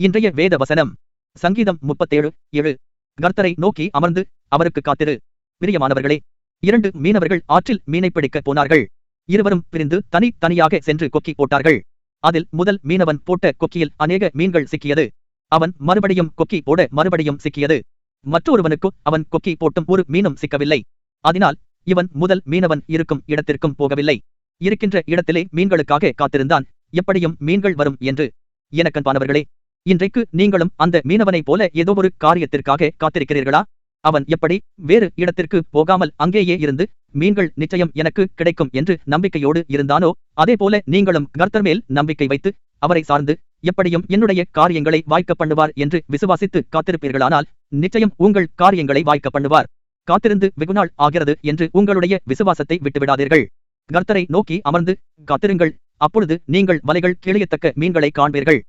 இன்றைய வேத வசனம் சங்கீதம் முப்பத்தேழு ஏழு. கர்த்தரை நோக்கி அமர்ந்து அவருக்கு காத்திரு. பிரியமானவர்களே இரண்டு மீனவர்கள் ஆற்றில் மீனை பிடிக்கப் போனார்கள். இருவரும் பிரிந்து தனி தனியாக சென்று கொக்கி போட்டார்கள். அதில் முதல் மீனவன் போட்ட கொக்கியில் அநேக மீன்கள் சிக்கியது. அவன் மறுபடியும் கொக்கி போட மறுபடியும் சிக்கியது. மற்றொருவனுக்கு அவன் கொக்கி போட்டும் ஒரு மீனும் சிக்கவில்லை. அதனால் இவன் முதல் மீனவன் இருக்கும் இடத்திற்கும் போகவில்லை. இருக்கின்ற இடத்திலே மீன்களுக்காக காத்திருந்தான். எப்படியும் மீன்கள் வரும் என்று. எனக்கன்பானவர்களே இன்றைக்கு நீங்களும் அந்த மீனவனைப் போல ஏதோ ஒரு காரியத்திற்காக காத்திருக்கிறீர்களா? அவன் எப்படி? வேறு இடத்திற்கு போகாமல் அங்கேயே இருந்து மீன்கள் நிச்சயம் எனக்கு கிடைக்கும் என்று நம்பிக்கையோடு இருந்தானோ? அதேபோல நீங்களும் கர்த்தர் மேல் நம்பிக்கை வைத்து அவரை சார்ந்து எப்படியும் என்னுடைய காரியங்களை வாய்க்க பண்ணுவார் என்று விசுவாசித்து காத்திருப்பீர்களானால் நிச்சயம் உங்கள் காரியங்களை வாய்க்க பண்ணுவார். காத்திருந்து வெகுநாள் ஆகிறது என்று உங்களுடைய விசுவாசத்தை விட்டுவிடாதீர்கள். கர்த்தரை நோக்கி அமர்ந்து காத்திருங்கள். அப்பொழுது நீங்கள் வலைகள் கிழியத்தக்க மீன்களை காண்பீர்கள்.